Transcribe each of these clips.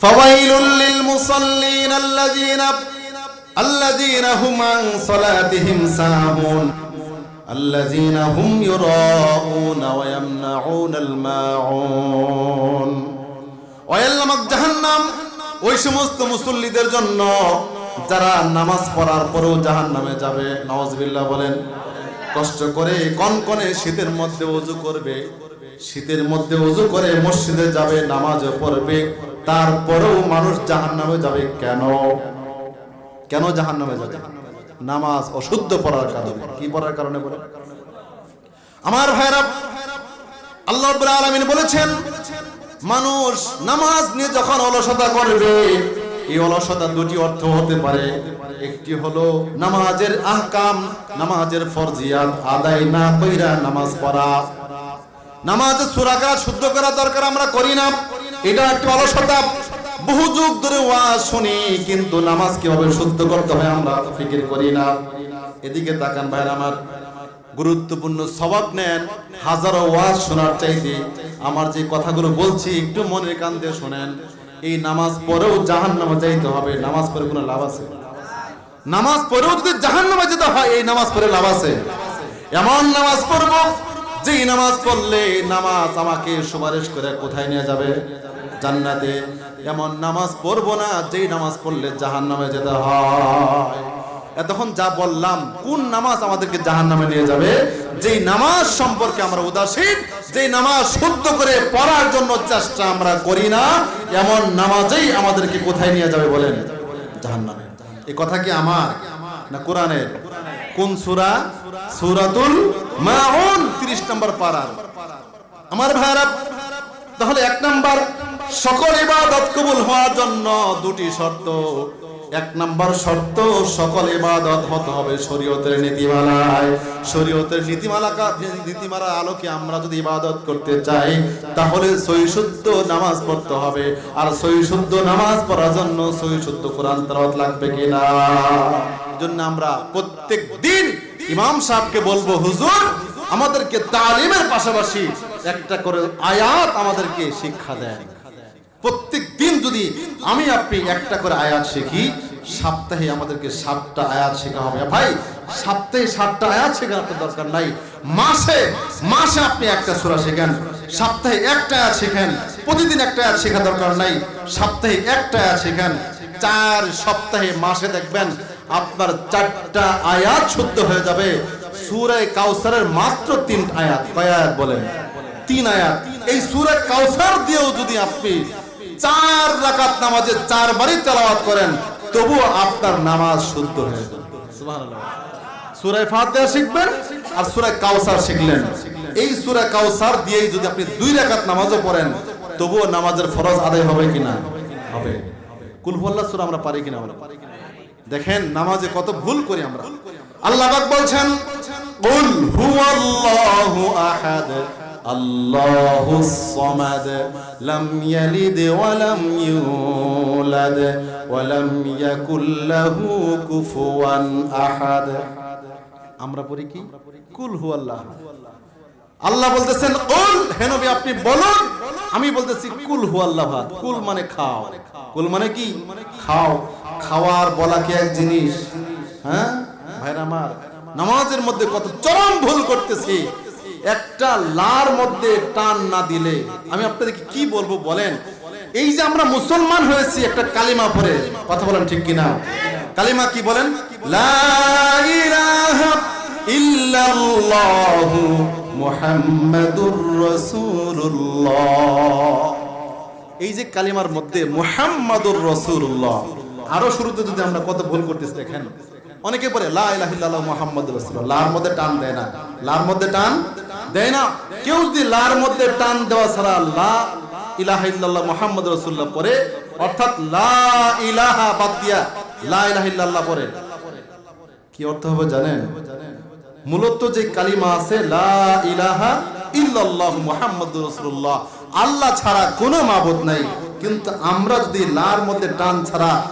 فويل للمصلين الذين الذين هم عن صلاتهم ساهون الذين هم يراءون ويمنعون الماعون ওয়াইলামাক জাহান্নাম ওই সমস্ত মুসল্লিদের জন্য যারা নামাজ পড়ার পরেও জাহান্নামে যাবে নওয়াজবিল্লাহ বলেন কষ্ট করে কনকনে শীতের মধ্যে ওযু করবে শীতের মধ্যে ওযু করে মসজিদে যাবে নামাজও পড়বে তারপরেও মানুষ জাহান্নামে যাবে কেন? কেন জাহান্নামে যাবে? নামাজ অশুদ্ধ পড়ার কারণে। কি পড়ার কারণে বলে? আমার ভাইরা আল্লাহ আলামিন বলেছেন, মানুষ নামাজ নিয়ে যখন অলসতা করবে, এই অলসতা দুটি অর্থ হতে পারে। একটি হলো নামাজের আহকাম, নামাজের ফরজিয়াত, আদায় না কইরা নামাজ পড়া। নামাজের সূরা করা শুদ্ধ করা দরকার আমরা করি না। এটা একটা অলসতা বহু যুগ ধরে ওয়াজ শুনি, কিন্তু নামাজ কীভাবে শুদ্ধ করতে হয় আমরা ফিকির করি না। এদিকে তাকান ভাইরা আমার, গুরুত্বপূর্ণ সবাব নেন, হাজারো ওয়াজ শোনার চাইতে আমার যে কথাগুলো বলছি, একটু মনের কান দিয়ে শোনেন। এই নামাজ পড়েও জাহান নামে যাইতে হবে, নামাজ পড়ে কোনো লাভ আছে? নামাজ পড়েও যদি জাহান নামে যেতে হয়, এই নামাজ পড়ে লাভ আছে? এমন নামাজ পড়ব, যেই নামাজ পড়লে নামাজ আমাকে সুপারিশ করে কোথায় নিয়ে যাবে? জান্নাতে এমন নামাজ পড়ব না, যেই নামাজ পড়লে জাহান নামে যেতে হয়। এতক্ষণ যা বললাম, কোন নামাজ আমাদেরকে জাহান নামে নিয়ে যাবে? যেই নামাজ সম্পর্কে আমরা উদাসীন, যেই নামাজ শুদ্ধ করে পড়ার জন্য চেষ্টা আমরা করি না, এমন নামাজেই আমাদেরকে কোথায় নিয়ে যাবে বলেন? জাহান নামে এই কথা কি আমার না কোরআনের? কোন সূরা? সূরাতুল মাউন 30 নম্বর পারার। আমার ভাইরা তাহলে এক নাম্বার সকল ইবাদত কবুল হওয়ার জন্য দুটি শর্ত। এক নাম্বার শর্ত, সকল ইবাদত হতে হবে শরীয়তের নীতিমালায়। শরীয়তের নীতিমালা নীতিমালার আলোকে আমরা যদি ইবাদত করতে চাই, তাহলে সহি শুদ্ধ নামাজ পড়তে হবে। আর সহি শুদ্ধ নামাজ পড়ার জন্য সহি শুদ্ধ কোরআন তেলাওয়াত লাগবে কিনা জন্য আমরা প্রত্যেক দিন ইমাম সাহেবকে বলব, হুজুর, আমাদেরকে তালিমের পাশাপাশি একটা করে আয়াত আমাদেরকে শিক্ষা দেন। প্রত্যেক দিন যদি আমি আপনি একটা করে আয়াত শিখি, সপ্তাহে আমাদেরকে সাতটা আয়াত শেখা হবে। ভাই, সপ্তাহে সাতটা আয়াত শেখার তো দরকার নাই। মাসে মাসে আপনি একটা সূরা শেখেন, সপ্তাহে একটা আয়াত শেখেন, প্রতিদিন একটা আয়াত শেখা দরকার নাই। সপ্তাহে একটা আয়াত শেখেন, চার সপ্তাহে মাসে দেখবেন আপনার চারটা আয়াত শুদ্ধ হয়ে যাবে। সূরা কাউসারের মাত্র তিন আয়াত। কয় আয়াত বলেন? তিন আয়াত। এই সূরা কাউসার দিয়েও যদি আপনি চার রাকাত নামাজে চারবারই তেলাওয়াত করেন, তবুও আপনার নামাজ শুদ্ধ হয়ে ফাতিহা শিখবেন আর সূরা কাউসার শিখলেন। এই সূরা কাউসার দিয়েই যদি আপনি দুই রাকাত নামাজও পড়েন, তবুও নামাজের ফরজ আদায় হবে কিনা হবে। কুল হুয়াল্লাহ, সূরা আমরা পারি কিনা আমরা? দেখেন, নামাজে কত ভুল করি আমরা। আল্লাহ বলছেন আল্লাহুস সামাদ লাম ইয়ালিদ ওয়া লাম ইউলাদ ওয়া লাম ইয়াকুল কুফুয়ান আহাদ আমরা পড়ি কি? কুল হুয়াল্লাহ আল্লাহ। বলতেছেন কুল হে নবী, আপনি বলুন। আমি বলতেছি, কুল হুয়াল্লাহ কুল মানে খাও। কুল মানে কি? খাও। খাওয়ার বলা কি এক জিনিস? হ্যাঁ? ভাইরা আমার, নামাজের মধ্যে কত চরম ভুল করতেছি। একটা লার মধ্যে টান না দিলে, আমি আপনাদেরকে কি বলব বলেন? এই যে আমরা মুসলমান হয়েছি একটা কালিমা পরে কথা বলেন ঠিক কিনা? কালিমা কি বলেন? এই যে কালিমার মধ্যে মুহাম্মাদুর রাসূলুল্লাহ। আরও শুরুতে যদি আমরা কত ভুল করতেছি দেখেন। অনেকে বলে, লা ইলাহা ইল্লাল্লাহ মুহাম্মাদুর রাসূলুল্লাহ। লার মধ্যে টান দেয় না। লার মধ্যে টান দেয় না। কেউ যদি লার মধ্যে টান দেওয়া ছাড়া লা ইলাহা ইল্লাল্লাহ মুহাম্মাদুর রাসূলুল্লাহ পড়ে, অর্থাৎ লা ইলাহা বাদ দিয়া লা ইলাহা ইল্লাল্লাহ পড়ে। কি অর্থ হবে জানেন? মূলত যে কালিমা আছে, লা ইলাহা ইল্লাল্লাহ মুহাম্মাদুর রাসূলুল্লাহ। আল্লাহ ছাড়া কোনো মাবুদ নাই। কিন্তু আমরা যদি লার মধ্যে টান ছাড়া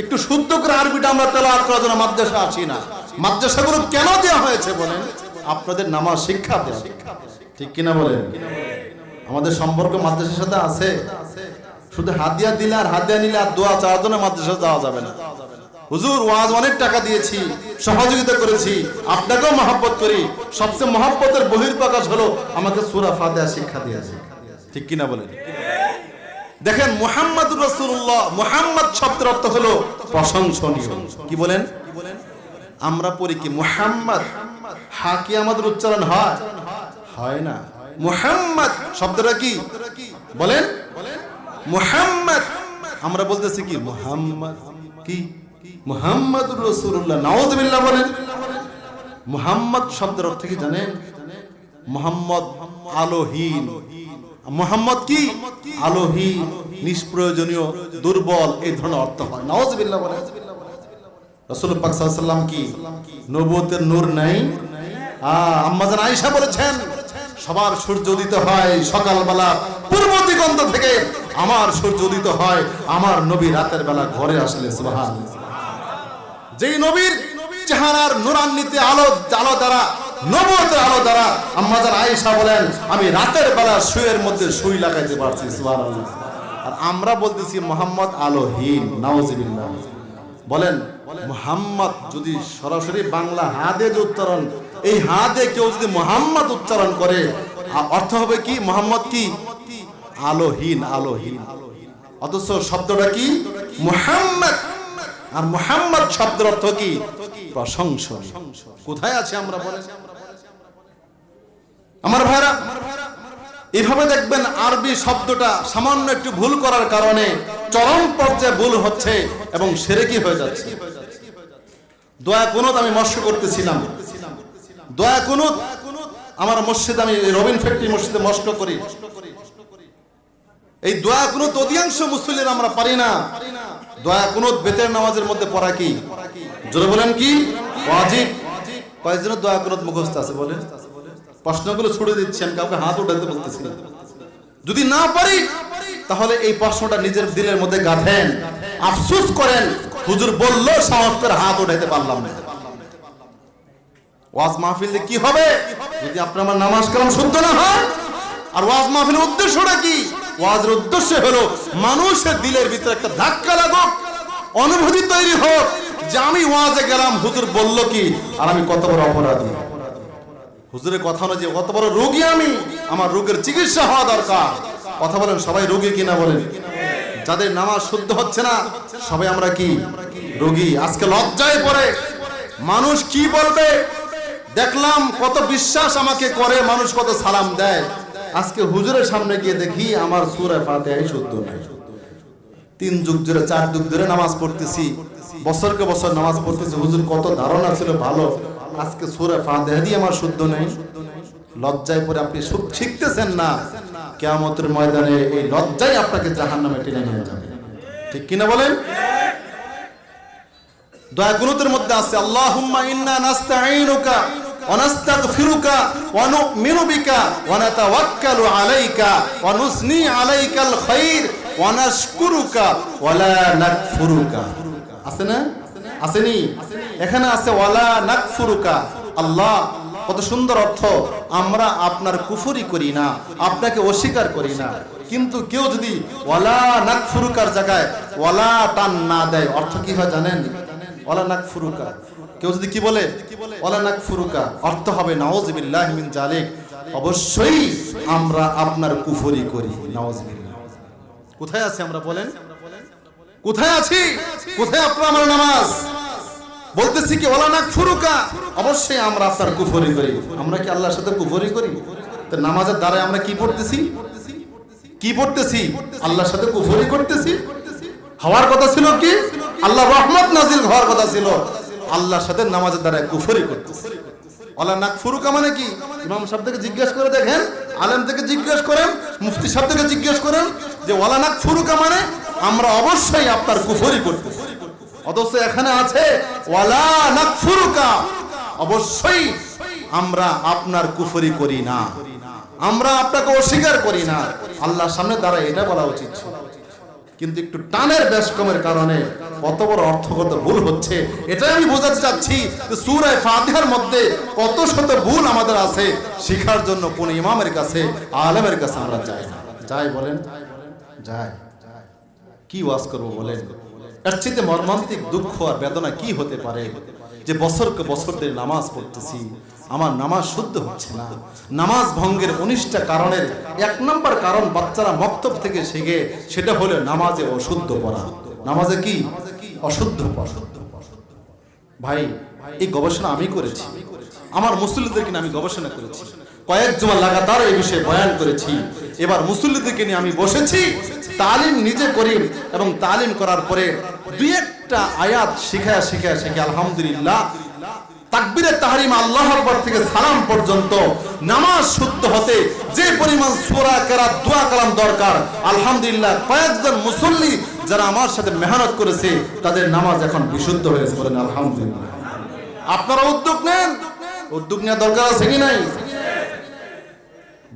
একটু শুদ্ধ করে আরবিটা আমরা করার জন্য মাদ্রাসা আছি না। মাদ্রাসাগুলো কেন দেওয়া হয়েছে বলেন? আপনাদের নামাজ শিক্ষা ঠিক কিনা বলেন? আমাদের সম্পর্ক মাদ্রাসার সাথে আছে। শুধু হাদিয়া দিলে আর হাদিয়া নিলে আর দোয়া চাওয়ার জন্য মাদ্রাসা যাওয়া যাবে না। হুজুর, ওয়াজ অনেক টাকা দিয়েছি, সহযোগিতা করেছি, আপনাকেও মহাব্বত করি। সবচেয়ে মহাব্বতের বহির্প্রকাশ হলো আমাকে সুরা ফাতিহা শিক্ষা দিয়েছে। ঠিক কিনা বলেন? দেখেন মুহাম্মদ রসুল্লাহ মুহাম্মদ শব্দের অর্থ হলো প্রশংসনীয়। কি বলেন? আমরা পড়ি কি, মুহাম্মদ? হা কি আমাদের উচ্চারণ হয়? হয় না। মুহাম্মদ শব্দটা কি? বলেন? মুহাম্মদ। আমরা বলতেছি কি, মুহাম্মদ। কি? বলেন। শব্দের অর্থ কি জানেন? আলোহীন। কি? আলোহীন, নিষ্প্রয়োজনীয়, দুর্বল, এই ধরনের অর্থ হয়। নওয়াজবিল্লাহ বলে রসুল পাক কি? নবুয়তের নূর নাই? আম্মাজান আয়েশা বলেছেন, সবার সূর্য উদিত হয় সকালবেলা পূর্ব দিগন্ত থেকে। আমার সূর্য উদিত হয়, আমার নবী রাতের বেলা ঘরে আসলে সুবহান যেই নবীর চেহারার নুরান্বিতে আলো আলো দ্বারা নবতের আলো দ্বারা আম্মাজান আয়েশা বলেন, আমি রাতের বেলা শুয়ের মধ্যে সুই লাগাইতে পারছি আর আমরা বলতেছি মোহাম্মদ আলোহীন, নাউজিবিল্লাহ। বলেন, মোহাম্মদ যদি সরাসরি বাংলা হাদে উচ্চারণ, এই হাদে কেউ যদি মোহাম্মদ উচ্চারণ করে অর্থ হবে কি? মোহাম্মদ কি? আলোহীন আলোহীন। অথচ শব্দটা কি? মোহাম্মদ। আর মোহাম্মদ শব্দের অর্থ কি? প্রশংসা কোথায় আছে আমরা বলেন? আমার ভাইরা, এভাবে দেখবেন আরবি শব্দটা সামান্য একটু ভুল করার কারণে চরম পর্যায়ে ভুল হচ্ছে এবং সেরে কি হয়ে যাচ্ছে। দয়া কুনুত আমি মস্ক করতেছিলাম। দয়া কুনুত, আমার মসজিদ আমি রবিন ফ্যাক্টরি মসজিদে মস্ক করি। এই দয়া কুনুত অধিকাংশ মুসলিম আমরা পারি না। দয়া কুনুত বেতের নামাজের মধ্যে পড়া কি? জোরে বলেন কি? ওয়াজিব। দয়া মুখস্থ আছে, বলেন। প্রশ্নগুলো ছুড়ে কাউকে হাত উঠাতে বলতেছি যদি না পারি, তাহলে এই প্রশ্নটা নিজের দিলের মধ্যে গাঁথেন। আফসোস করেন, হুজুর হাত উঠাইতে পারলাম না। ওয়াজ মাহফিলে কি হবে? যদি আপনার আমার নামাজ কালাম শুদ্ধ না হয়, আর ওয়াজ মাহফিলের উদ্দেশ্যটা কি? ওয়াজের উদ্দেশ্য হলো মানুষের দিলের ভিতরে একটা ধাক্কা লাগুক, অনুভূতি তৈরি হোক, যে আমি ওয়াজে গেলাম, হুজুর বলল কি? আর আমি কত বড় অপরাধী। হুজুরের কথা হলো যে কত বড় রোগী আমি, আমার রোগের চিকিৎসা হওয়া দরকার। কথা বলেন, সবাই রোগী কিনা বলেন? যাদের নামাজ শুদ্ধ হচ্ছে না, সবাই আমরা কি? রোগী। আজকে লজ্জায় পড়ে। মানুষ কি বলবে? দেখলাম কত বিশ্বাস আমাকে করে, মানুষ কত সালাম দেয়। আজকে হুজুরের সামনে গিয়ে দেখি আমার সুরে ফাতেহাই শুদ্ধ নাই। তিন যুগ ধরে, চার যুগ ধরে নামাজ পড়তেছি, বছরকে বছর নামাজ পড়তেছি। হুজুর কত ধারণা ছিল ভালো, আজকে সুরে ফাতেহা দিয়ে আমার শুদ্ধ নেই। লজ্জায় পরে আপনি শিখতেছেন না, কেয়ামতের ময়দানে এই লজ্জাই আপনাকে জাহান্নামে টেনে নিয়ে যাবে। ঠিক কিনা বলেন? দয়া গুরুতের মধ্যে আছে আল্লাহ ইন্না নাস্তাঈনুকা নাতাওয়াক্কালু আলাইকা ওয়া নুসনি আলাইকাল খাইর ওয়া নাশকুরুকা ওয়া লা নাকফুরুকা আছে না? আসেনি এখানে আছে ওয়ালা নাকফুরুকা। আল্লাহ, কত সুন্দর অর্থ। আমরা আপনার কুফুরি করি না, আপনাকে অস্বীকার করি না। কিন্তু কেউ যদি ওয়ালা নাকফুরুকার জায়গায় ওয়ালা টান না দেয়, অর্থ কি হয় জানেন? ওয়ালা নাক ফুরুকা কেউ যদি কি বলে? ওয়ালা নাক ফুরুকা অর্থ হবে নাউজুবিল্লাহ মিন জালিক অবশ্যই আমরা আপনার কুফরি করি নাউজুবিল্লাহ কোথায় আছে আমরা বলেন? কোথায় আছি? কোথায় আপনার আমার নামাজ? বলতেছি কি, ওয়ালা নাক ফুরুকা অবশ্যই আমরা আপনার কুফরি করি। আমরা কি আল্লাহর সাথে কুফরি করি? তো নামাজের দ্বারা আমরা কি পড়তেছি? কি পড়তেছি? আল্লাহর সাথে কুফরি করতেছি? হওয়ার কথা ছিল কি? আল্লাহ রহমত নাজিল হওয়ার কথা ছিল। আল্লাহর সাথে নামাজের দ্বারা কুফরি করতেছে ওলা নাক ফুরুকা মানে কি? ইমাম সাহেব থেকে জিজ্ঞেস করে দেখেন, আলেম থেকে জিজ্ঞেস করেন, মুফতি সাহেব থেকে জিজ্ঞেস করেন যে ওয়ালা নাক ফুরুকা মানে আমরা অবশ্যই আপনার কুফরি করতেছি অথচ এখানে আছে, ওয়ালা নাক ফুরুকা। অবশ্যই আমরা আপনার কুফরি করি না। আমরা আপনাকে অস্বীকার করি না। আল্লাহর সামনে দ্বারা এটা বলা উচিত ছিল। কিন্তু একটু টানের ব্যাসকমের কমের কারণে কত বড় অর্থগত ভুল হচ্ছে, এটাই আমি বোঝাতে চাচ্ছি সূরায়ে ফাতিহার মধ্যে কত শত ভুল আমাদের আছে, শিখার জন্য কোন ইমামের কাছে, আলেমের কাছে আমরা যাই যাই বলেন, যাই। কি ওয়াজ করব বলেন? এর চেয়ে মর্মান্তিক দুঃখ আর বেদনা কি হতে পারে? যে বছরকে বছর ধরে নামাজ পড়তেছি, আমার নামাজ শুদ্ধ হচ্ছে না। নামাজ ভঙ্গের উনিশটা কারণের এক নম্বর কারণ বাচ্চারা মক্তব থেকে শিখে, সেটা হলো নামাজে অশুদ্ধ পড়া। নামাজে কি? অশুদ্ধ পড়া। ভাই, এই গবেষণা আমি করেছি। আমার মুসল্লিদেরকে নিয়ে আমি গবেষণা করেছি। কয়েক জমা লাগাতার এই বিষয়ে বয়ান করেছি। এবার মুসল্লিদেরকে নিয়ে আমি বসেছি। তালিম নিজে করি এবং তালিম করার পরে দুই একটা আয়াত শিখায় শিখায় শিখে আলহামদুলিল্লাহ। যারা আমার সাথে করেছে, তাদের নামাজ এখন বিশুদ্ধ হয়েছে আপনারা উদ্যোগ নেন? উদ্যোগ নেওয়া দরকার আছে কি নাই?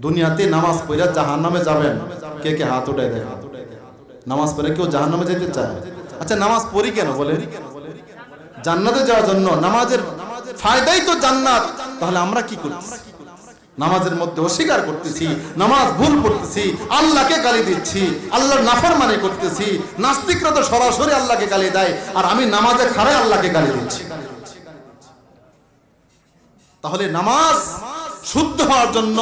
দুনিয়াতে নামাজ পড়ে জাহান নামে যাবেন। কে কে হাত উঠায় দেখা নামাজ পড়ে কেউ জাহান নামে যেতে চায়? আচ্ছা নামাজ পড়ি কেন বলে জান্নাতে যাওয়ার জন্য নামাজের ফায়দাই তো জান্নাত। তাহলে আমরা কি করতেছি নামাজের মধ্যে অস্বীকার করতেছি, নামাজ ভুল পড়তেছি, আল্লাহকে গালি দিচ্ছি, আল্লাহর নাফার মানে করতেছি, নাস্তিকরা তো সরাসরি আল্লাহকে গালি দেয়, আর আমি নামাজে খারাই আল্লাহকে গালি দিচ্ছি। তাহলে নামাজ শুদ্ধ হওয়ার জন্য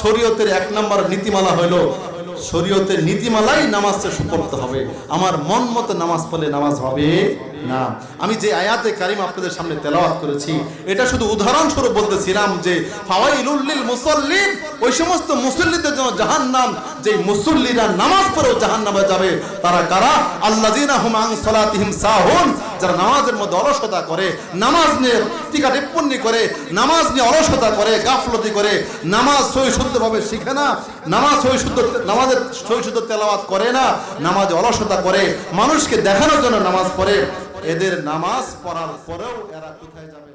শরীয়তের এক নম্বর নীতিমালা হলো শরীয়তের নীতিমালাই নামাজকে সুপড়তে হবে। আমার মন মতো নামাজ পড়লে নামাজ হবে না। আমি যে আয়াতে কারিম আপনাদের সামনে তেলাওয়াত করেছি, এটা শুধু উদাহরণস্বরূপ বলতেছিলাম যে, ফাওয়াইলুল লিল মুসাল্লিন ওই সমস্ত মুসল্লিদের জন্য জাহান্নাম যে মুসল্লিরা নামাজ পড়েও জাহান্নামে যাবে, তারা কারা? হুম সালাতিহিম সাহুন, যারা নামাজের মধ্যে অলসতা করে, নামাজ নিয়ে টিকা টিপ্পণি করে, নামাজ নিয়ে অলসতা করে, গাফলতি করে, নামাজ সই শুদ্ধভাবে শিখে না, নামাজ সই শুদ্ধ, নামাজের সই শুদ্ধ তেলাওয়াত করে না, নামাজ অলসতা করে, মানুষকে দেখানোর জন্য নামাজ পড়ে, এদের নামাজ পড়ার পরেও এরা কোথায় যাবে?